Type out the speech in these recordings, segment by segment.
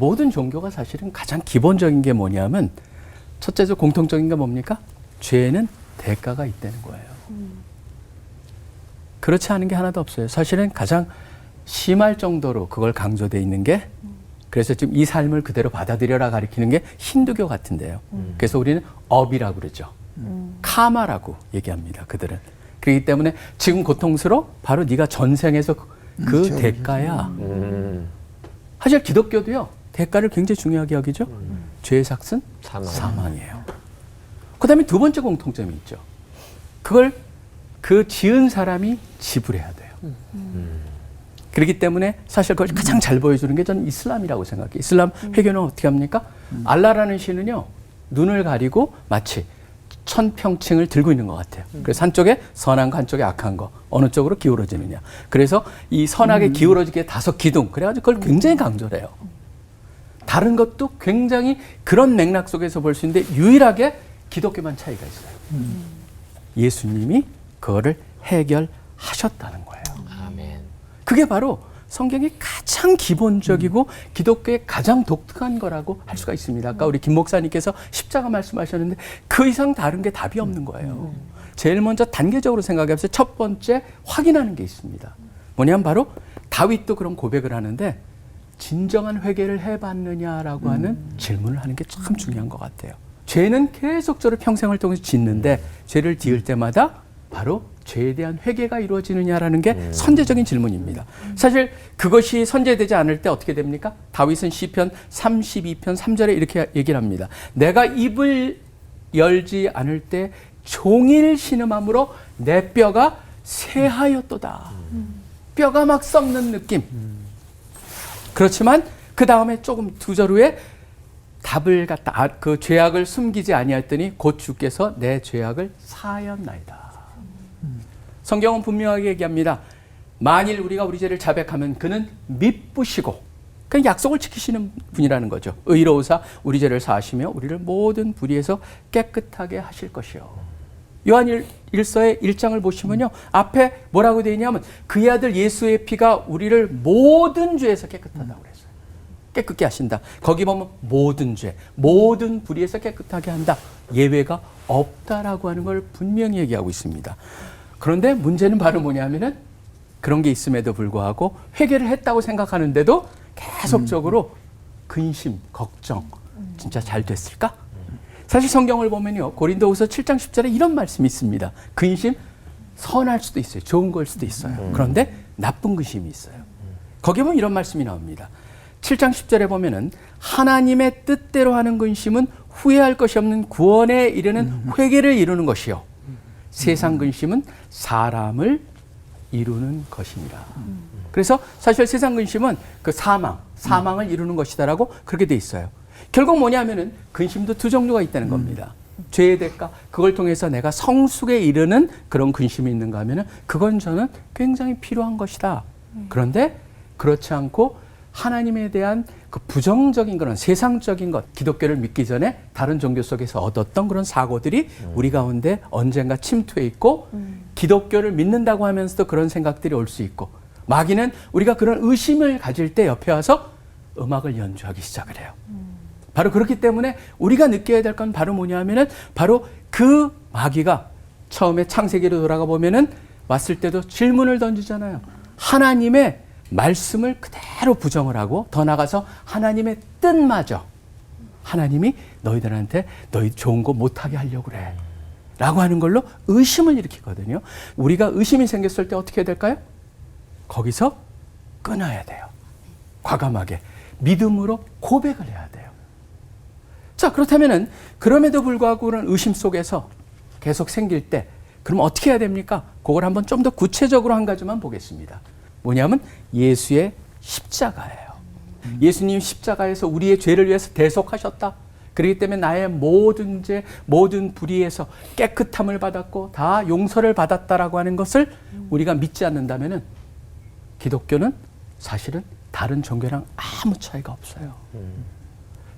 모든 종교가 사실은 가장 기본적인 게 뭐냐면 첫째로 공통적인 게 뭡니까? 죄에는 대가가 있다는 거예요. 그렇지 않은 게 하나도 없어요. 사실은 가장 심할 정도로 그걸 강조돼 있는 게 그래서 지금 이 삶을 그대로 받아들여라 가리키는 게 힌두교 같은데요. 그래서 우리는 업이라고 그러죠. 카마라고 얘기합니다. 그들은. 그렇기 때문에 지금 고통스러워? 바로 네가 전생에서 그- 그 그렇죠. 대가야. 음. 사실 기독교도요. 대가를 굉장히 중요하게 여기죠. 죄의 삭은 사망. 사망이에요. 그다음에 두 번째 공통점이 있죠. 그걸 그 지은 사람이 지불해야 돼요. 그렇기 때문에 사실 그걸 가장 잘 보여주는 게 저는 이슬람이라고 생각해요. 이슬람 회교는 어떻게 합니까? 알라라는 신은요, 눈을 가리고 마치 천평층을 들고 있는 것 같아요. 그래서 한쪽에 선한 거, 한쪽에 악한 거, 어느 쪽으로 기울어지느냐. 그래서 이 선하게 기울어지게 다섯 기둥, 그래가지고 그걸 굉장히 강조를 해요. 다른 것도 굉장히 그런 맥락 속에서 볼 수 있는데 유일하게 기독교만 차이가 있어요. 예수님이 그거를 해결하셨다는 거예요. 아멘. 그게 바로 성경의 가장 기본적이고 기독교의 가장 독특한 거라고 할 수가 있습니다. 아까 우리 김 목사님께서 십자가 말씀하셨는데 그 이상 다른 게 답이 없는 거예요. 제일 먼저 단계적으로 생각해보세요. 첫 번째 확인하는 게 있습니다. 뭐냐면 바로 다윗도 그런 고백을 하는데 진정한 회개를 해봤느냐라고 하는 질문을 하는 게 참 중요한 것 같아요. 죄는 계속적으로 평생을 통해서 짓는데 죄를 지을 때마다 바로 죄에 대한 회개가 이루어지느냐라는 게 선제적인 질문입니다. 사실 그것이 선제되지 않을 때 어떻게 됩니까? 다윗은 시편 32편 3절에 이렇게 얘기를 합니다. 내가 입을 열지 않을 때 종일 신음함으로 내 뼈가 새하였도다. 뼈가 막 썩는 느낌. 그렇지만 그 다음에 조금 두절 후에 답을 갖다 아, 그 죄악을 숨기지 아니하였더니 곧 주께서 내 죄악을 사하였나이다. 성경은 분명하게 얘기합니다. 만일 우리가 우리 죄를 자백하면 그는 미쁘시고 그 약속을 지키시는 분이라는 거죠. 의로우사 우리 죄를 사하시며 우리를 모든 불의에서 깨끗하게 하실 것이요. 요한 1 서의 1장을 보시면요. 앞에 뭐라고 되어 있냐면 그의 아들 예수의 피가 우리를 모든 죄에서 깨끗하다고 그랬어요. 깨끗게 하신다. 거기 보면 모든 죄, 모든 불의에서 깨끗하게 한다. 예외가 없다라고 하는 걸 분명히 얘기하고 있습니다. 그런데 문제는 바로 뭐냐면은 그런 게 있음에도 불구하고 회개를 했다고 생각하는데도 계속적으로 근심, 걱정, 진짜 잘 됐을까? 사실 성경을 보면요. 고린도후서 7장 10절에 이런 말씀이 있습니다. 근심 선할 수도 있어요. 좋은 걸 수도 있어요. 그런데 나쁜 근심이 있어요. 거기 보면 이런 말씀이 나옵니다. 7장 10절에 보면은 하나님의 뜻대로 하는 근심은 후회할 것이 없는 구원에 이르는 회개를 이루는 것이요. 세상 근심은 사람을 이루는 것이니라. 그래서 사실 세상 근심은 그 사망, 사망을 이루는 것이다라고 그렇게 돼 있어요. 결국 뭐냐면은 근심도 두 종류가 있다는 겁니다. 죄의 대가, 그걸 통해서 내가 성숙에 이르는 그런 근심이 있는가 하면은 그건 저는 굉장히 필요한 것이다. 그런데 그렇지 않고 하나님에 대한 그 부정적인 그런 세상적인 것, 기독교를 믿기 전에 다른 종교 속에서 얻었던 그런 사고들이 우리 가운데 언젠가 침투해 있고 기독교를 믿는다고 하면서도 그런 생각들이 올 수 있고 마귀는 우리가 그런 의심을 가질 때 옆에 와서 음악을 연주하기 시작을 해요. 바로 그렇기 때문에 우리가 느껴야 될 건 바로 뭐냐 하면은 바로 그 마귀가 처음에 창세기로 돌아가 보면은 왔을 때도 질문을 던지잖아요. 하나님의 말씀을 그대로 부정을 하고 더 나가서 하나님의 뜻마저 하나님이 너희들한테 너희 좋은 거 못하게 하려고 그래. 라고 하는 걸로 의심을 일으키거든요. 우리가 의심이 생겼을 때 어떻게 해야 될까요? 거기서 끊어야 돼요. 과감하게. 믿음으로 고백을 해야 돼요. 자, 그렇다면은 그럼에도 불구하고 그런 의심 속에서 계속 생길 때 그럼 어떻게 해야 됩니까? 그걸 한번 좀 더 구체적으로 한 가지만 보겠습니다. 뭐냐면 예수의 십자가예요. 예수님 십자가에서 우리의 죄를 위해서 대속하셨다. 그렇기 때문에 나의 모든 죄, 모든 불의에서 깨끗함을 받았고 다 용서를 받았다라고 하는 것을 우리가 믿지 않는다면은 기독교는 사실은 다른 종교랑 아무 차이가 없어요.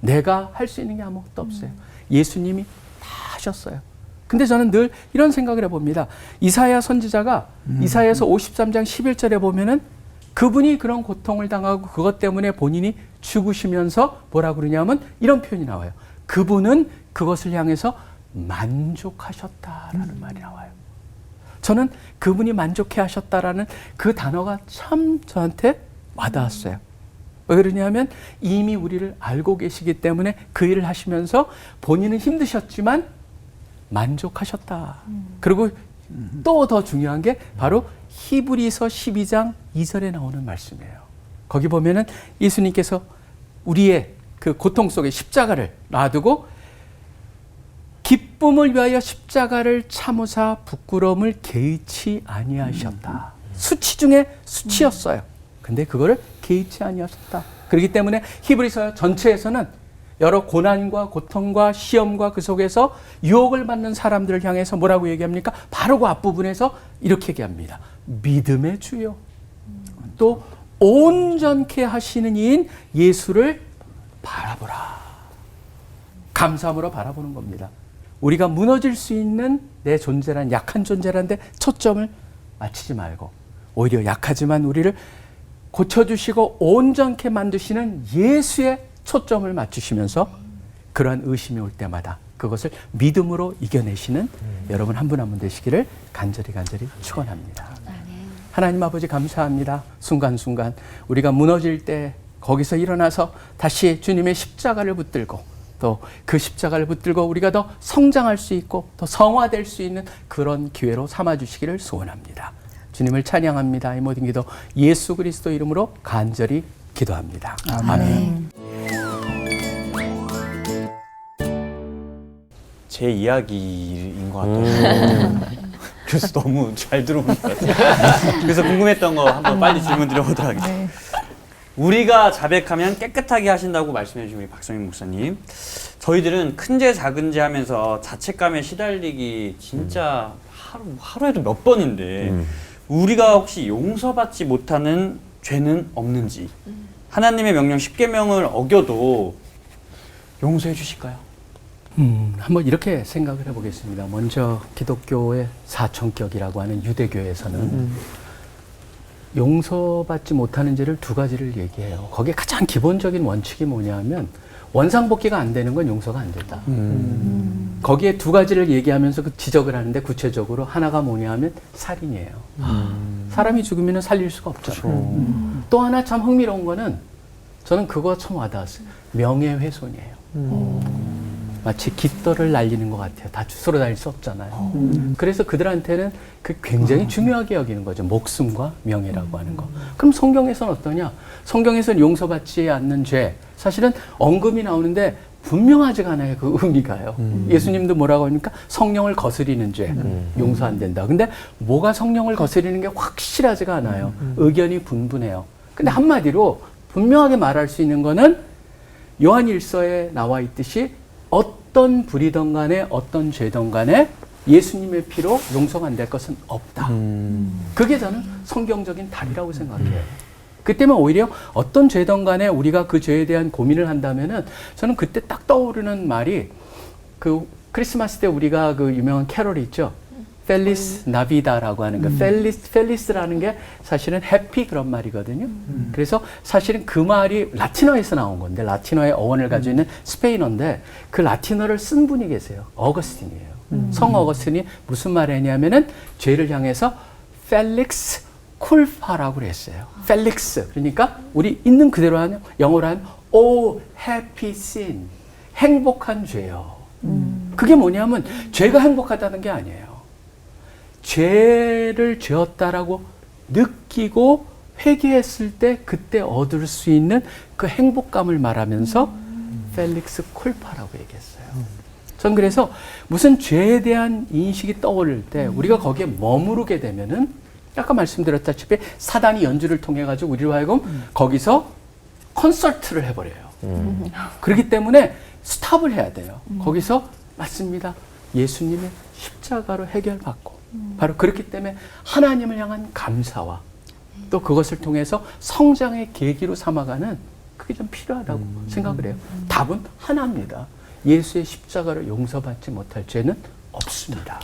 내가 할 수 있는 게 아무것도 없어요. 예수님이 다 하셨어요. 근데 저는 늘 이런 생각을 해봅니다. 이사야 선지자가 이사야서 53장 11절에 보면은 그분이 그런 고통을 당하고 그것 때문에 본인이 죽으시면서 뭐라 그러냐면 이런 표현이 나와요. 그분은 그것을 향해서 만족하셨다라는 말이 나와요. 저는 그분이 만족해 하셨다라는 그 단어가 참 저한테 와닿았어요. 왜 그러냐면 이미 우리를 알고 계시기 때문에 그 일을 하시면서 본인은 힘드셨지만 만족하셨다. 그리고 또 더 중요한 게 바로 히브리서 12장 2절에 나오는 말씀이에요. 거기 보면은 예수님께서 우리의 그 고통 속에 십자가를 놔두고 기쁨을 위하여 십자가를 참으사 부끄러움을 개의치 아니하셨다. 수치 중에 수치였어요. 근데 그거를 개의치 아니하셨다. 그렇기 때문에 히브리서 전체에서는 여러 고난과 고통과 시험과 그 속에서 유혹을 받는 사람들을 향해서 뭐라고 얘기합니까? 바로 그 앞부분에서 이렇게 얘기합니다. 믿음의 주요. 또 온전케 하시는 이인 예수를 바라보라. 감사함으로 바라보는 겁니다. 우리가 무너질 수 있는 내 존재란 약한 존재란데 초점을 맞추지 말고 오히려 약하지만 우리를 고쳐주시고 온전케 만드시는 예수의 초점을 맞추시면서 그러한 의심이 올 때마다 그것을 믿음으로 이겨내시는 여러분 한 분 한 분 되시기를 간절히 간절히 축원합니다. 하나님 아버지 감사합니다. 순간순간 우리가 무너질 때 거기서 일어나서 다시 주님의 십자가를 붙들고 또 그 십자가를 붙들고 우리가 더 성장할 수 있고 더 성화될 수 있는 그런 기회로 삼아 주시기를 소원합니다. 주님을 찬양합니다. 이 모든 기도 예수 그리스도 이름으로 간절히 기도합니다. 아멘. 제 이야기인 것 같아요. 그래서 너무 잘 들어온 것 같아요. 그래서 궁금했던 거 한번 빨리 질문 드려보도록 하겠습니다. 우리가 자백하면 깨끗하게 하신다고 말씀해 주신 우리 박성민 목사님. 저희들은 큰 죄 작은 죄 하면서 자책감에 시달리기 진짜 하루, 하루에도 몇 번인데 우리가 혹시 용서받지 못하는 죄는 없는지 하나님의 명령 10계명을 어겨도 용서해 주실까요? 음, 한번 이렇게 생각을 해보겠습니다. 먼저 기독교의 사천격이라고 하는 유대교에서는 용서받지 못하는 죄를 두 가지를 얘기해요. 거기에 가장 기본적인 원칙이 뭐냐면 원상복귀가 안 되는 건 용서가 안 된다. 거기에 두 가지를 얘기하면서 그 지적을 하는데 구체적으로 하나가 뭐냐 하면 살인이에요. 사람이 죽으면 살릴 수가 없잖아요. 음. 또 하나 참 흥미로운 거는 저는 그거 참 와닿았어요. 명예훼손이에요. 마치 깃털을 날리는 것 같아요. 다 주스러 다닐 수 없잖아요. 그래서 그들한테는 그 굉장히 중요하게 여기는 거죠. 목숨과 명예라고 하는 거. 그럼 성경에서는 어떠냐? 성경에서는 용서받지 않는 죄. 사실은 언급이 나오는데 분명하지가 않아요. 그 의미가요. 예수님도 뭐라고 합니까? 성령을 거스리는 죄. 용서 안 된다. 근데 뭐가 성령을 거스리는 게 확실하지가 않아요. 의견이 분분해요. 근데 한마디로 분명하게 말할 수 있는 거는 요한 일서에 나와 있듯이 어떤 불이든 간에 어떤 죄든 간에 예수님의 피로 용서가 안 될 것은 없다. 그게 저는 성경적인 답이라고 생각해요. 그 때문에 오히려 어떤 죄든 간에 우리가 그 죄에 대한 고민을 한다면은 저는 그때 딱 떠오르는 말이 그 크리스마스 때 우리가 그 유명한 캐롤이 있죠. 펠리스 나비다라고 하는 거. 펠리스 펠리스라는 게 사실은 해피 그런 말이거든요. 그래서 사실은 그 말이 라틴어에서 나온 건데 라틴어의 어원을 가지고 있는 스페인어인데 그 라틴어를 쓴 분이 계세요. 어거스틴이에요. 성 어거스틴이 무슨 말을 했냐면은 죄를 향해서 펠릭스 쿨파라고 그랬어요. 펠릭스. 그러니까 우리 있는 그대로 하면 영어로 하면 O happy sin. 행복한 죄요. 그게 뭐냐면 죄가 행복하다는 게 아니에요. 죄를 지었다라고 느끼고 회개했을 때 그때 얻을 수 있는 그 행복감을 말하면서 펠릭스 콜파라고 얘기했어요. 전 그래서 무슨 죄에 대한 인식이 떠오를 때 우리가 거기에 머무르게 되면은 아까 말씀드렸다시피 사단이 연주를 통해 가지고 우리로 하여금 거기서 컨설트를 해버려요. 그렇기 때문에 스탑을 해야 돼요. 거기서 맞습니다. 예수님의 십자가로 해결받고 바로 그렇기 때문에 하나님을 향한 감사와 또 그것을 통해서 성장의 계기로 삼아가는 그게 좀 필요하다고 생각을 해요. 답은 하나입니다. 예수의 십자가를 용서받지 못할 죄는 없습니다.